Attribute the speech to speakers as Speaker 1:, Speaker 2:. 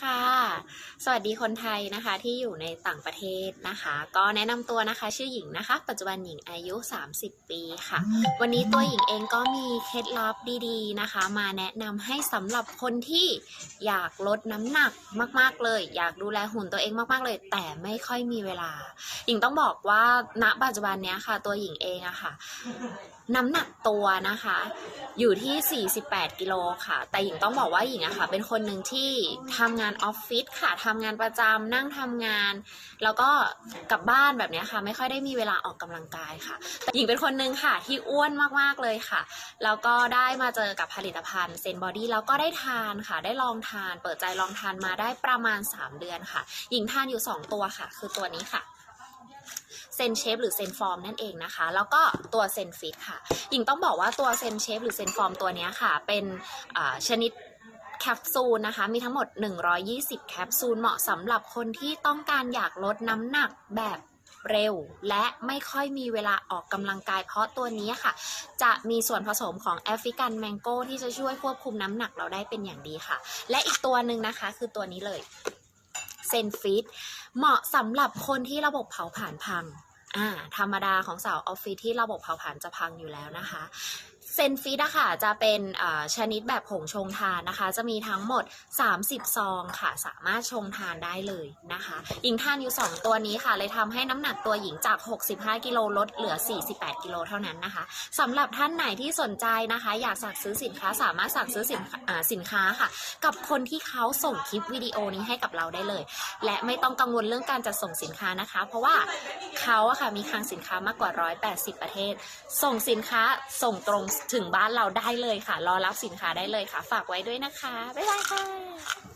Speaker 1: 好。 สวัสดีคนไทยนะคะที่อยู่ในต่างประเทศนะคะ ก็แนะนำตัวนะคะชื่อหญิงนะคะ ปัจจุบันหญิงอายุ 30 ปีค่ะ วันนี้ตัวหญิงเองก็มีเคล็ดลับดีๆนะคะ มาแนะนำให้สำหรับคนที่อยากลดน้ำหนักมาก ๆเลย อยากดูแลหุ่นตัวเองมาก ๆเลย แต่ไม่ค่อยมีเวลา หญิงต้องบอกว่าณปัจจุบันเนี้ยค่ะ ตัวหญิงเองอะค่ะน้ำหนักตัวนะคะ อยู่ที่ 48 กิโลค่ะ แต่หญิงต้องบอกว่าหญิงอะค่ะ เป็นคนหนึ่งที่ทำงานออฟฟิศค่ะทำงานประจำนั่งทำงาน แล้วก็กลับบ้านแบบนี้ค่ะ ไม่ค่อยได้มีเวลาออกกำลังกายค่ะแต่หญิงเป็นคนหนึ่งค่ะที่อ้วนมากๆเลยค่ะ แล้วก็ได้มาเจอกับผลิตภัณฑ์เซนบอดี้แล้วก็ได้ทานค่ะ ได้ลองทาน เปิดใจลองทานมาได้ประมาณ 3 เดือนค่ะ หญิงทานอยู่ 2 ตัวค่ะ คือตัวนี้ค่ะเซนเชฟหรือเซนฟอร์มนั่นเองนะคะ แล้วก็ตัวเซนฟิตค่ะหญิงต้องบอกว่าตัวเซนเชฟหรือเซนฟอร์มตัวนี้ค่ะ เป็นชนิด แคปซูลนะคะ มีทั้งหมด 120 แคปซูลเหมาะสำหรับคนที่ต้องการอยากลดน้ำหนักแบบเร็ว และไม่ค่อยมีเวลาออกกำลังกายเพราะตัวนี้ค่ะ จะมีส่วนผสมของแอฟริกันแมงโก้ที่จะช่วยควบคุมน้ำหนักเราได้เป็นอย่างดีค่ะ และอีกตัวหนึ่งนะคะคือตัวนี้เลยเซนฟิตเหมาะสำหรับคนที่ระบบเผาผลาญพัง อ่า ธรรมดาของสาวออฟฟิศที่ระบบเผาผลาญจะพังอยู่แล้วนะคะ เซนฟิตอะค่ะจะเป็นชนิดแบบผงชงทานนะคะ จะมีทั้งหมด 30 ซองค่ะ สามารถชงทานได้เลยนะคะ หญิงทานอยู่ 2 ตัวนี้ค่ะ เลยทำให้น้ำหนักตัวหญิงจาก 65 กิโลลดเหลือ 48 กิโลเท่านั้นนะคะสำหรับท่านไหนที่สนใจนะคะ อยากสั่งซื้อสินค้าสามารถสั่งซื้อสินค้าอ่าสินค้าค่ะ กับคนที่เขาส่งคลิปวิดีโอนี้ให้กับเราได้เลย และไม่ต้องกังวลเรื่องการจัดส่งสินค้านะคะ เพราะว่าเขาอะค่ะมีคลังสินค้ามากกว่า 180 ประเทศ ส่งสินค้าส่งตรงถึงบ้านเราได้เลยค่ะ รอรับสินค้าได้เลยค่ะ ฝากไว้ด้วยนะคะ บ๊ายบายค่ะ